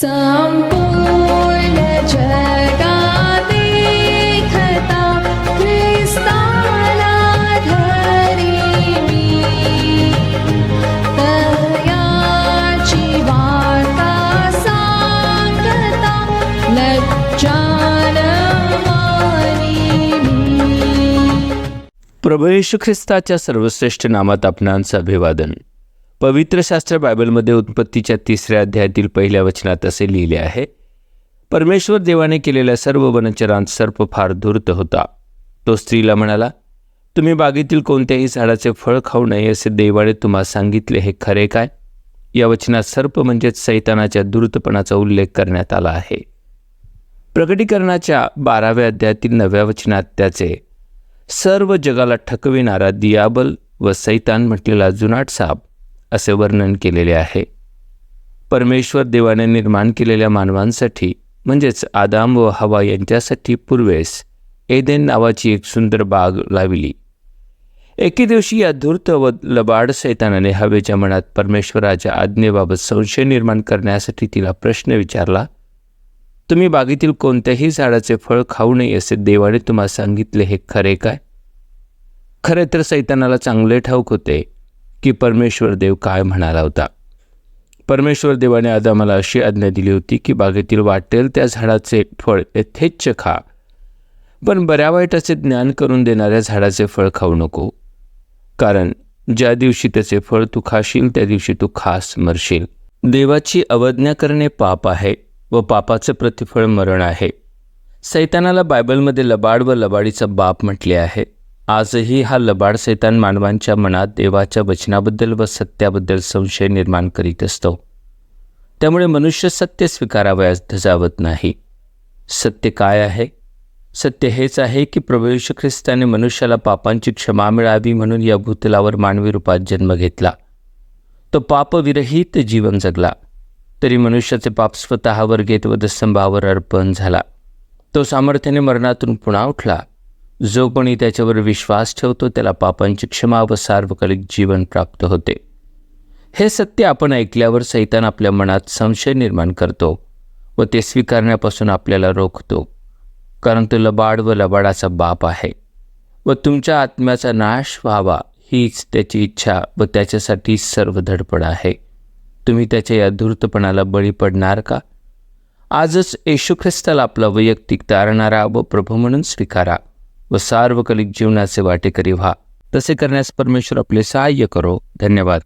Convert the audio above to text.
संपूर्ण जगात एकता ख्रिस्ताला धरी मी तयाची वार्ता सांगता लज्जान प्रभू येशू ख्रिस्ताच्या सर्वश्रेष्ठ नामात आपणांचं अभिवादन पवित्र शास्त्र बायबलमध्ये उत्पत्तीच्या तिसऱ्या अध्यायातील पहिल्या वचनात असे लिहिले आहे परमेश्वर देवाने केलेल्या सर्व वनचरांत सर्प फार धूर्त होता. तो स्त्रीला म्हणाला तुम्ही बागेतील कोणत्याही झाडाचे फळ खाऊ नये असे देवाने तुम्हाला सांगितले हे खरे काय? या वचनात सर्प म्हणजेच सैतानाच्या धूर्तपणाचा उल्लेख करण्यात आला आहे. प्रकटीकरणाच्या बाराव्या अध्यायातील नव्या वचनात त्याचे सर्व जगाला ठकविणारा दियाबल व सैतान म्हटलेला जुनाट साप असे वर्णन केलेले आहे. परमेश्वर देवाने निर्माण केलेल्या मानवांसाठी म्हणजेच आदाम व हवा यांच्यासाठी पूर्वेस एदेन नावाची एक सुंदर बाग लाविली. एके दिवशी या धूर्त व लबाड सैतानाने हवेच्या मनात परमेश्वराच्या आज्ञेबाबत संशय निर्माण करण्यासाठी तिला प्रश्न विचारला तुम्ही बागेतील कोणत्याही झाडाचे फळ खाऊ नये असे देवाने तुम्हाला सांगितले हे खरे काय? खरे तर सैतानाला चांगले ठाऊक होते. की परमेश्वर देव काय म्हणाला होता. परमेश्वर देवाने आदामाला अशी आज्ञा दिली होती की बागेतील वाटेल त्या झाडाचे फळ यथेच्छ खा. पण बऱ्या वाईटाचे ज्ञान करून देणाऱ्या झाडाचे फळ खाऊ नको. कारण ज्या दिवशी त्याचे फळ तू खाशील त्या दिवशी तू खास मरशील. देवाची अवज्ञा करणे पाप आहे व पापाचं प्रतिफळ मरण आहे. सैतानाला बायबलमध्ये लबाड व लबाडीचा बाप म्हटले आहे. आजही हा लबाड सैतान मानवांच्या मनात देवाच्या वचनाबद्दल व सत्याबद्दल संशय निर्माण करीत असतो. त्यामुळे मनुष्य सत्य स्वीकारावयास धजावत नाही. सत्य काय आहे? सत्य हेच आहे की प्रभू ख्रिस्ताने मनुष्याला पापांची क्षमा मिळावी म्हणून या भूतलावर मानवी रूपात जन्म घेतला. तो पापविरहित जीवन जगला. तरी मनुष्याचे पाप स्वतःवर घेत वधस्तंभावर अर्पण झाला. तो सामर्थ्याने मरणातून पुन्हा उठला. जो कोणी त्याच्यावर विश्वास ठेवतो त्याला पापांची क्षमा व सार्वकालिक जीवन प्राप्त होते. हे सत्य आपण ऐकल्यावर सैतान आपल्या मनात संशय निर्माण करतो व ते स्वीकारण्यापासून आपल्याला रोखतो कारण तो लबाड व लबाडाचा बाप आहे व तुमच्या आत्म्याचा नाश व्हावा हीच त्याची इच्छा व त्याच्यासाठी सर्व धडपड आहे. तुम्ही त्याच्या या धूर्तपणाला बळी पडणार का? आजच येशू ख्रिस्ताला आपला वैयक्तिक तारणारा व प्रभू म्हणून स्वीकारा. व सार्वकालिक जीवनाचे वाटेकरी व्हा. तसे करण्यास परमेश्वर आपले सहाय्य करो. धन्यवाद.